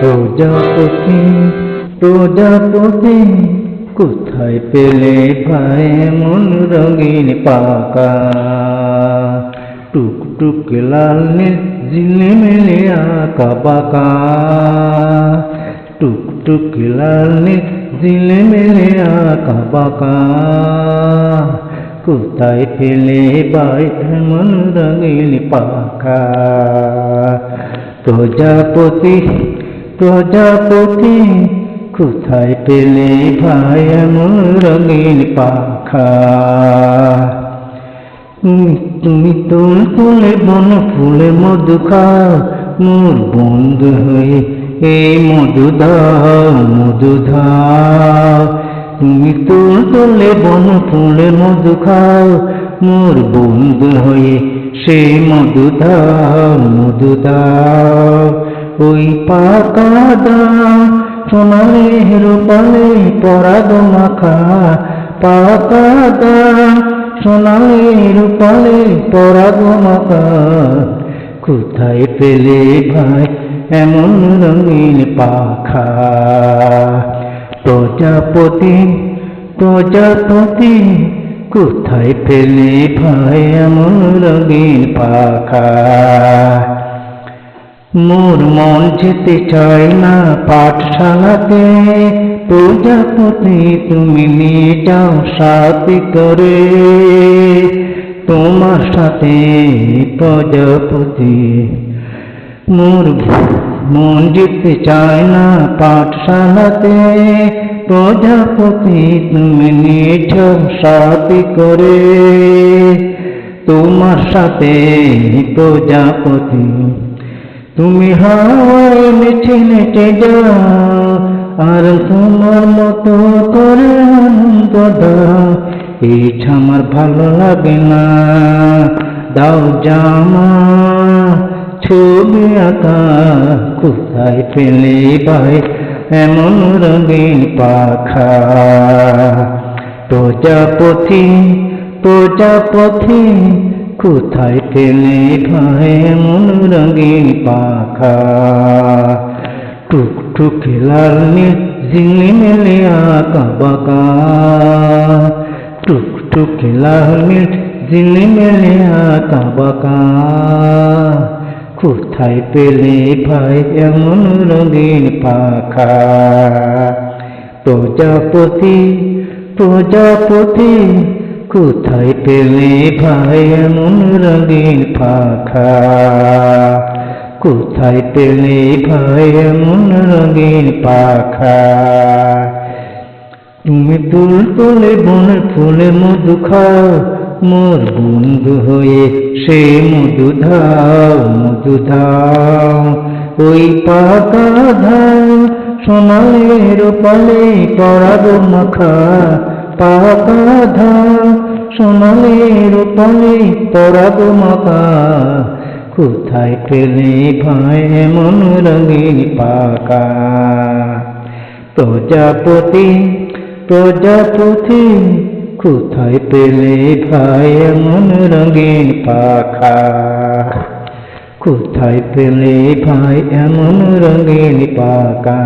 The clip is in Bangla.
প্রজাপতি প্রজাপতি, কোথায় পেলে ভাই মন রঙিন পাকা? টুকটুক লাল ঝিলিমিলি আঁকা বাঁকা। টুকটুক লাল ঝিলিমিলি আঁকা বাঁকা। কোথায় পেলে ভাই মন রঙিন পাকা? প্রজাপতি প্রজাপতি, কোথায় পেলে ভাই রঙিন পাখা? তুমি তোল তোলে বন, ফুলে মধু খাও, মোর বন্ধু হয়ে এই মধু দাও মধু দাও। তুমি তোল তোলে বন, ফুলে মধু খাও, মোর বন্ধু হয়ে সেই মধু দাও মধু দাও। ওই পাকা দাও সোনালি রূপালি পরাগ মাখা পাকা দাও সোনালি রূপালি পরাগ মাখা কোথায় পেলে ভাই এমন রঙিন পাখা? প্রজাপতি প্রজাপতি, কোথায় পেলে ভাই এমন রঙিন পাখা? মোর মন যেতে চায় না পাঠশালাতে। প্রজাপতি তুমি নিয়ে যাও সাথে করে। তোমার সাথে প্রজাপতি। মোর মন যেতে চায় না পাঠশালাতে। প্রজাপতি তুমি নিয়ে যাও সাথে করে। তোমার সাথে প্রজাপতি। তুমি হাওয়ায় নেচে নেচে যাও, আর তোমার মতো করে আনন্দ দাও। এইটা আমার ভালো লাগে না। দাও জামা, ছবি আঁকা, কোথায় পেলে ভাই এমন রঙিন পাখা? প্রজাপতি প্রজাপতি কোথায় পেলে ভাই রঙিন পাখা? টুকটুক লাল নীল ঝিলি মেলে আঁকা বাঁকা। টুকটুক লাল নীল ঝিলি মেলে কোথায় পেলে ভাই এমন রঙিন পাখা? প্রজাপতি প্রজাপতি কোথায় পেলে ভাই এমন রঙিন পাখা? কোথায় পেলে ভাই এমন রঙিন পাখা? তুমি তুল তোলে বনের ফুলে মধু খাও, মোর বন্ধু হয়ে সে মধু ধাও মধু ধাও ওই পাকা ধাও সোনালের পালে পরাগ মাখা পাকা ধাও সোনালে রূপালে পরাগ মাখা কোথায় পেলে ভাই এমন রঙিন পাকা? প্রজাপতি প্রজাপতি, কোথায় পেলে ভাই এমন রঙিন পাখা? কোথায় পেলে ভাই এমন রঙিন পাকা